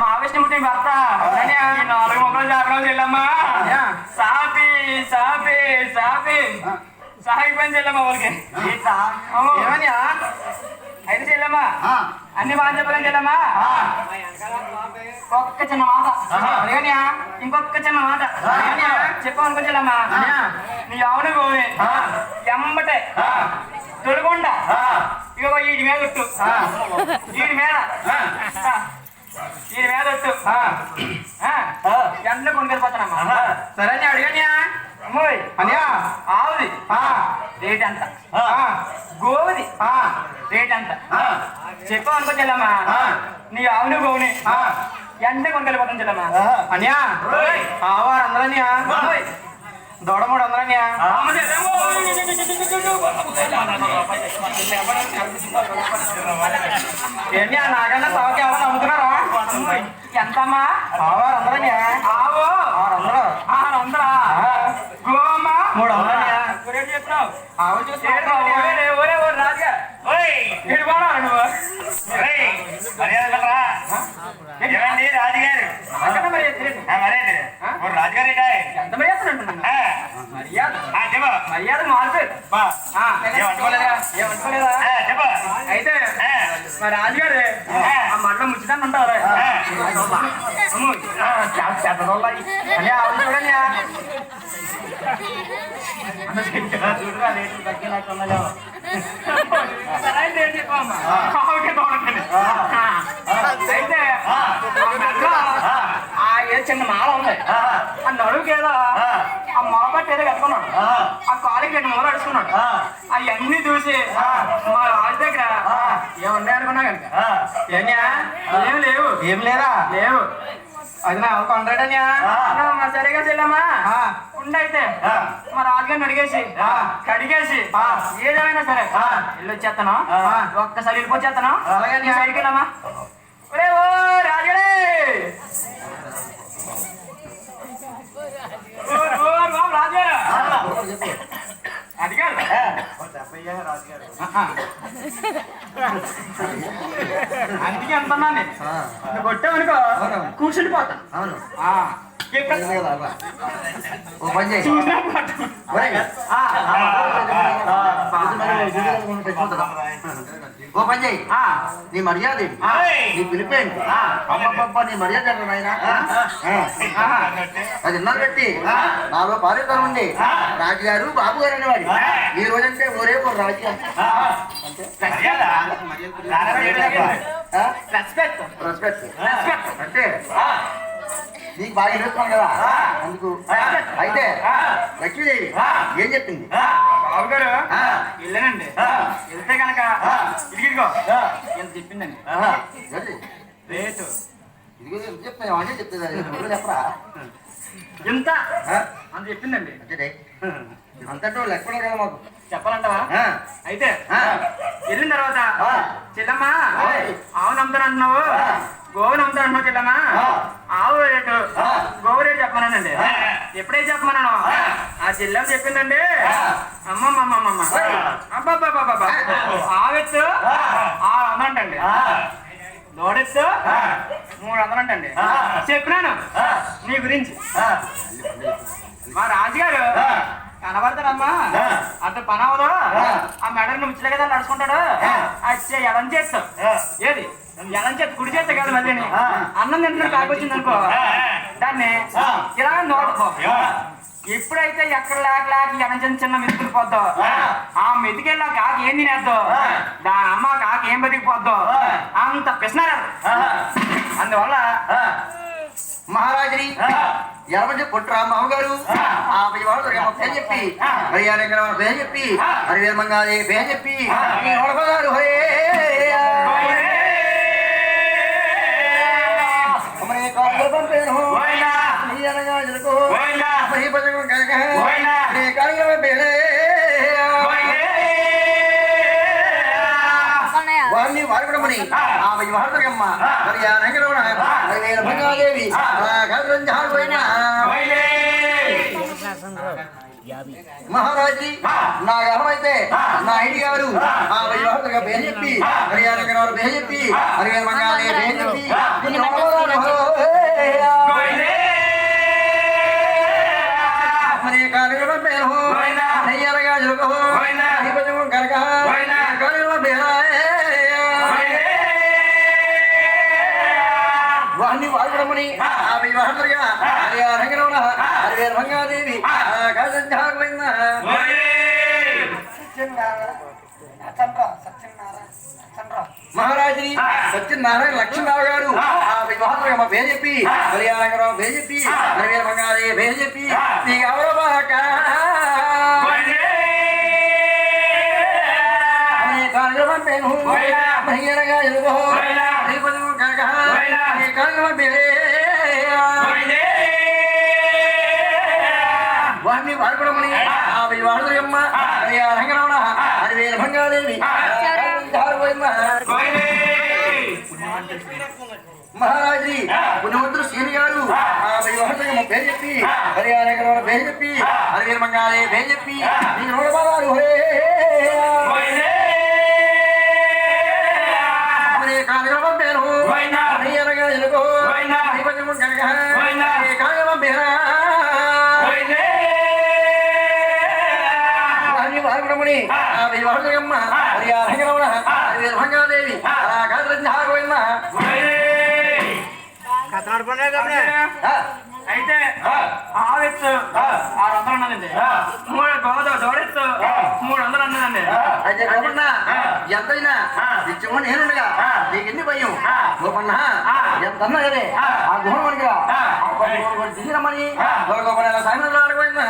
మా విష్ణుమూర్తి భర్త నాలుగు మొక్కలు జాగ్రత్త చెల్లమ్మా. సాపి సాపి సాపి. సాగి పని చెల్లమ్మ వాళ్ళకి అయితే చెల్లమ్మా. అన్ని బాగా చెప్పలేం చెల్లమ్మా. ఒక్క చిన్న మాట. అడిగానియా? ఇంకొక చిన్న మాట. చెప్పామనుకో చెల్లమ్మా. నీ అవును గోవి ఎమ్మటే. తొలగొండ. ఇగో వీడి మీద ఒట్టు వీడి మీద. వీడి మీద ఒట్టు ఎండలో కొనుకెళ్ళిపోతానమ్మా. సరే అడిగానియా అమ్మోయ్ అనియా ఆవుది. రేట్ ఎంత? గోవుది. రేట్ ఎంత? చెప్పావు అనుకో చెల్లమ్మా. నీ ఆవును గోవుని. ఎండ కొనుకెళ్ళిపోతాను చెల్లమ్మా. అనియా. ఆవారు అందరనియా ఓయ్. దొడమూడు అందరనియా ఏంటి ఆ. అమ్ముతున్నారా ఎంతమ్మా ఆవారు అందరనియా ఆవు ఆరు అందరూ ఆరు వందలా గోమా మూడు ఆవు చూసి ఒరే, నువ్వు? ఏమండి రాజుగారు. రాజుగారు ఎంత మర్యాద. చెప్పు. ఏమనుకోలేదా? ఏమనుకోలేదా చెప్పు. అయితే. మా రాజుగారు ఆ. మట్లో ఆ, చాలా పెద్దదోళ్ళ ఈ. అని ఆవు చూడనియా చూడురా, రేట్లు తగ్గినట్టున్నాయో. సరైన రేట్ చెప్పమ్మా. ఆవుకే బాగుంటుంది. ఆ. అయితే ఆ మెడలో ఆ ఏ చిన్న మాల ఉంది. ఆ. నడువుకి ఏదో ఆ. మొల పట్టి ఏదో కట్టుకున్నాడు. ఆ. కాలికి రెండు మొదలు అడుచుకున్నాడు. అవన్నీ చూసి మా రాజు దగ్గర ఏమున్నాయి అనుకున్నా కనుక. ఏం లేవు. ఏం లేదా? లేవు. అది నా మా సరిగా చెల్లమ్మా. ఆ. ఉండైతే మా రాజుగారిని అడిగేసి. కడిగేసి. ఏదేమైనా సరే ఆ. ఇల్లు వచ్చేస్తాను. ఒక్కసారి వెళ్ళిపోచేస్తాను అలాగే సైడ్కి వెళ్ళమ్మా ఒరే ఓ రాజుడే ఓ, ఓ, ఓ, రాజు అడిగారు అందుకే అంటున్నాను నువ్వు కొట్టావనుకో కూర్చుని పోతా అవును. ఓ పని చేయి. ఓ పని నీ మర్యాద. నీ పిలిపేంటి. అమ్మబ్బబ్బ నీ మర్యాద. అది ఇన్నారు పెట్టి నాలో పారితనం ఉంది. రాజుగారు బాబు గారు అనేవాడు ఈ రోజంటే ఒరే ఓ రాజుగారు. ఆ? రెస్పెక్ట్ రెస్పెక్ట్ రెస్పెక్ట్ అంటే నీకు బాగా ఇరుస్తాం కదా. అందుకు అయితే లక్ష్మీదేవి ఏం చెప్పింది? బాబు గారు. వెళ్ళానండి. వెళ్తే కనుక ఇదిగిదిగో ఎంత చెప్పిందండి? రేటు. ఇదిగో చెప్తాను అంటే చెప్తుంది చెప్పరా? ఎంత? అని చెప్పిందండి. అంటే అంతటో లెక్కలు కదా మాకు చెప్పాలంటావా. అయితే. వెళ్ళిన తర్వాత. చెల్లమ్మా ఓయ్. ఆవు నమ్ముతాను అంటున్నావు ఆ. గోవు నమ్ముతాను అంటున్నావు చెల్లమ్మా. ఆవు రేటు. గోవు రేటు చెప్పమన్నానండి ఆ. ఎప్పుడైతే చెప్పమన్నాను ఆ. చెల్లెమ్మ చెప్పిందండి ఆ. అమ్మమ్మమ్మమ్మ ఓయ్. అబ్బాబ్బాబ్బా ఆవెత్తు ఆ. ఆరు వందలంటండి లోడెత్తు మూడు వందలంటండి. చెప్పినాను. నీ గురించి. మా రాజుగారు ఆ. కనబడతాడమ్మా ఆ. అటు పని అవదు ఆ. మెడని ముచ్చలే కదా నడుచుకుంటాడు. అచ్చే ఎడం చేస్తా ఆ. ఏది ఎడం చేతి కుడి చేస్తా కాదు మళ్ళీ. అన్నం తింటున్నా కాకొచ్చింది అనుకో దాన్ని. ఇలా నోడుకో ఎప్పుడైతే ఎక్కడ లేక లేక ఎడం చిన్న చిన్న పోద్దో ఆ. మెతికెళ్ళా కాకి ఏం తినేద్దో ఆ. దాని అమ్మ కాకి ఏం బతికిపోద్దో ఆ. అంత పిసినారు అందువల్ల మామగారు ఆ. పిల్లవాడు పేరు చెప్పి. వాళ్ళ పేరు చెప్పి. పేరు చెప్పి. ఈ నోడపదారు ఆ వివాహమ్మ మరి ఆ. నగరం మహారాజు నా గర్వమైతే నా ఇంటి గారు. ఆ. వైవాహిక పేరు చెప్పి హరియాణ గారు పేరు చెప్పి హరియాణ మంగాలే పేరు చెప్పి మహారాజుని సత్యనారాయణ లక్ష్మీరావు గారు. ఆ. వివాహంగా మా పేరు చెప్పి హరి రంగరావు పేరు చెప్పి హరి వీర మంగాదేవి పేరు చెప్పి నీ కారణం పేరు మహిళగా కనక అనే కారణం పేరే ఆ వివాహమ్మ హరి రంగరమణ హరి వీర మంగాదేవి మహారాజు పుణ్యవంతుడు శ్రీని గారు పేరు చెప్పి హరి రంగరమణ పేరు చెప్పి హరి వీర మంగాదేవి పేరు చెప్పి నీ అనే కారణం పేరు హరి రంగ వారిని వాడుకోవడమని ఆ వివాహమ్మ హరి రంగరమణ హరి వీర మంగాదేవి ఆ కాదరించాగోవింద అయితే ఆవిత్తు ఆరు వందలు ఉన్నదండి మూడు గోద జోడెత్తు మూడు వందలు ఉన్నదండి అయితే గోపన్న ఎంతైనా ఇచ్చేమో నేనుండగా నీకు ఎన్ని భయం గోపన్న ఎంత అన్నా సరే ఆ గుహం అనుగా తీరమని గోపన్న సాయంత్రం ఆడుకోయిందా